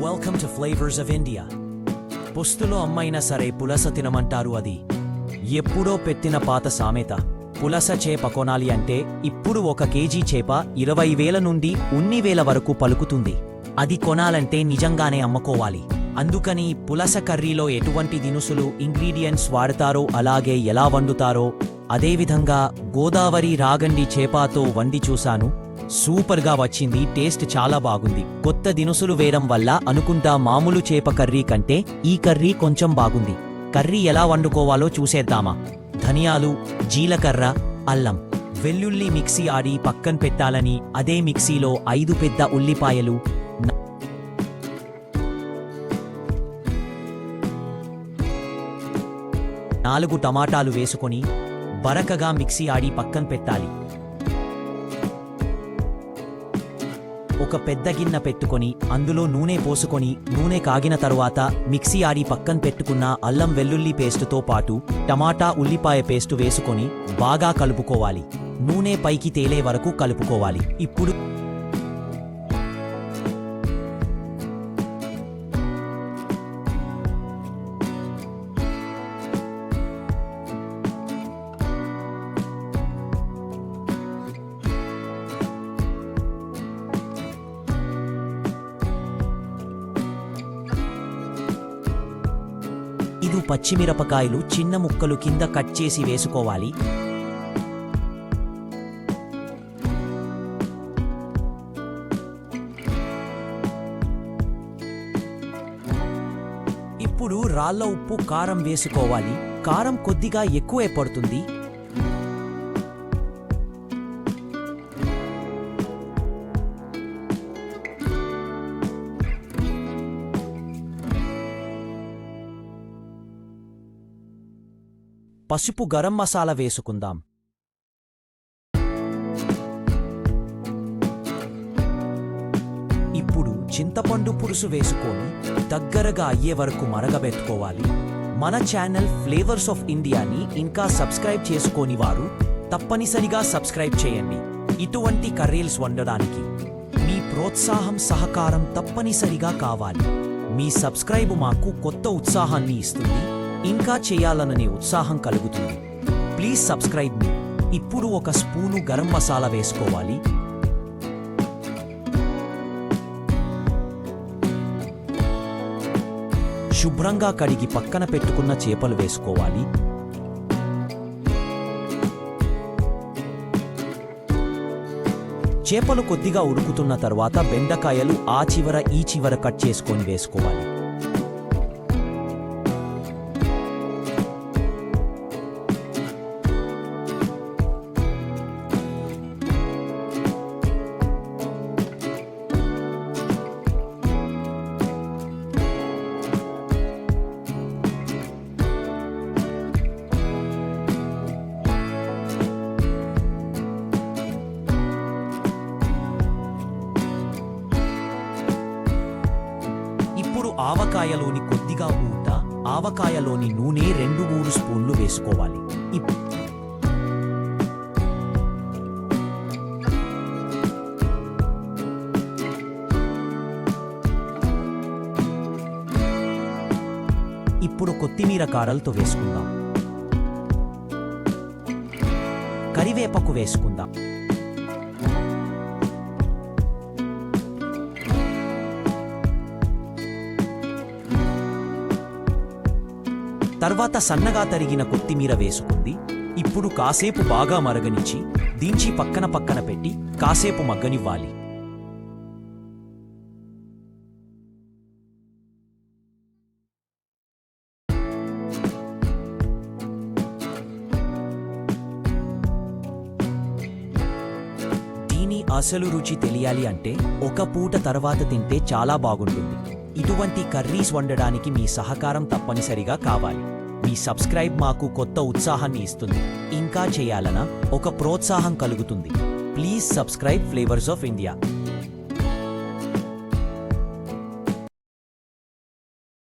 Welcome to flavours of India పుస్తులో అమ్మైనా సరే పులస తినమంటారు అది. ఎప్పుడో పెట్టిన పాత సామెత పులస చేప కొనాలి అంటే ఇప్పుడు ఒక కేజీ చేప ఇరవై వేల నుండి ఉన్ని వేల వరకు పలుకుతుంది. అది కొనాలంటే నిజంగానే అమ్ముకోవాలి. అందుకని పులస కర్రీలో ఎటువంటి దినుసులు ఇంగ్రీడియంట్స్ వాడతారో అలాగే ఎలా వండుతారో అదేవిధంగా గోదావరి రాగండి చేపాతో వండి చూశాను. సూపర్గా వచ్చింది టేస్ట్ చాలా బాగుంది. కొత్త దినుసులు వేయడం వల్ల అనుకుంటా మామూలు చేప కర్రీ కంటే ఈ కర్రీ కొంచెం బాగుంది. కర్రీ ఎలా వండుకోవాలో చూసేద్దామా? ధనియాలు జీలకర్ర అల్లం. వెల్లుల్లి మిక్సీ ఆడి పక్కన పెట్టాలని అదే మిక్సీలో ఐదు పెద్ద ఉల్లిపాయలు నాలుగు టమాటాలు వేసుకొని బరకగా మిక్సీ ఆడి పక్కన పెట్టాలి. ఒక పెద్ద గిన్నె పెట్టుకొని అందులో నూనె పోసుకొని నూనె కాగిన తరువాత మిక్సీ ఆడి పక్కన పెట్టుకున్న అల్లం వెల్లుల్లి పేస్టుతో పాటు టమాటా ఉల్లిపాయ పేస్టు వేసుకొని బాగా కలుపుకోవాలి. నూనె పైకి తేలే వరకు కలుపుకోవాలి. ఇప్పుడు ఐదు పచ్చిమిరపకాయలు చిన్న ముక్కలు కింద కట్ చేసి వేసుకోవాలి. ఇప్పుడు రాళ్ళ ఉప్పు కారం వేసుకోవాలి. కారం కొద్దిగా ఎక్కువే పడుతుంది. పసుపు గరం మసాలా వేసుకుందాం. ఇప్పుడు చింతపండు పులుసు వేసుకొని దగ్గరగా అయ్యే వరకు మరగబెట్టుకోవాలి. మన ఛానల్ ఫ్లేవర్స్ ఆఫ్ ఇండియాని ఇంకా సబ్స్క్రైబ్ చేసుకోని వారు తప్పనిసరిగా సబ్స్క్రైబ్ చేయండి. ఇటువంటి కర్రీల్స్ వండడానికి మీ ప్రోత్సాహం సహకారం తప్పనిసరిగా కావాలి. మీ సబ్స్క్రైబ్ మాకు కొత్త ఉత్సాహాన్ని ఇస్తుంది. ఇంకా చేయాలననే ఉత్సాహం కలుగుతుంది. ప్లీజ్ సబ్స్క్రైబ్ మీ. ఇప్పుడు ఒక స్పూను గరం మసాలా వేసుకోవాలి. శుభ్రంగా కడిగి పక్కన పెట్టుకున్న చేపలు వేసుకోవాలి. చేపలు కొద్దిగా ఉడుకుతున్న తర్వాత బెండకాయలు ఆ చివర ఈ చివర కట్ చేసుకొని వేసుకోవాలి. ఆవకాయలోని కొద్దిగా ఊత ఆవకాయలోని నూనె రెండు మూడు స్పూన్లు వేసుకోవాలి. ఇప్పుడు కొత్తిమీర కారలతో వేసుకుందాం. కరివేపకు వేసుకుందాం. తర్వాత సన్నగా తరిగిన కొత్తిమీర వేసుకుంది. ఇప్పుడు కాసేపు బాగా మరగనిచ్చి దించి పక్కన పక్కన పెట్టి కాసేపు మగ్గనివ్వాలి. దీని అసలు రుచి తెలియాలి అంటే ఒక పూట తర్వాత తింటే చాలా బాగుంటుంది. ఇటువంటి కర్రీస్ వండడానికి మీ సహకారం తప్పనిసరిగా కావాలి. మీ సబ్స్క్రైబ్ మాకు కొత్త ఉత్సాహాన్ని ఇస్తుంది. ఇంకా చేయాలన? ఒక ప్రోత్సాహం కలుగుతుంది. Please subscribe flavours of India.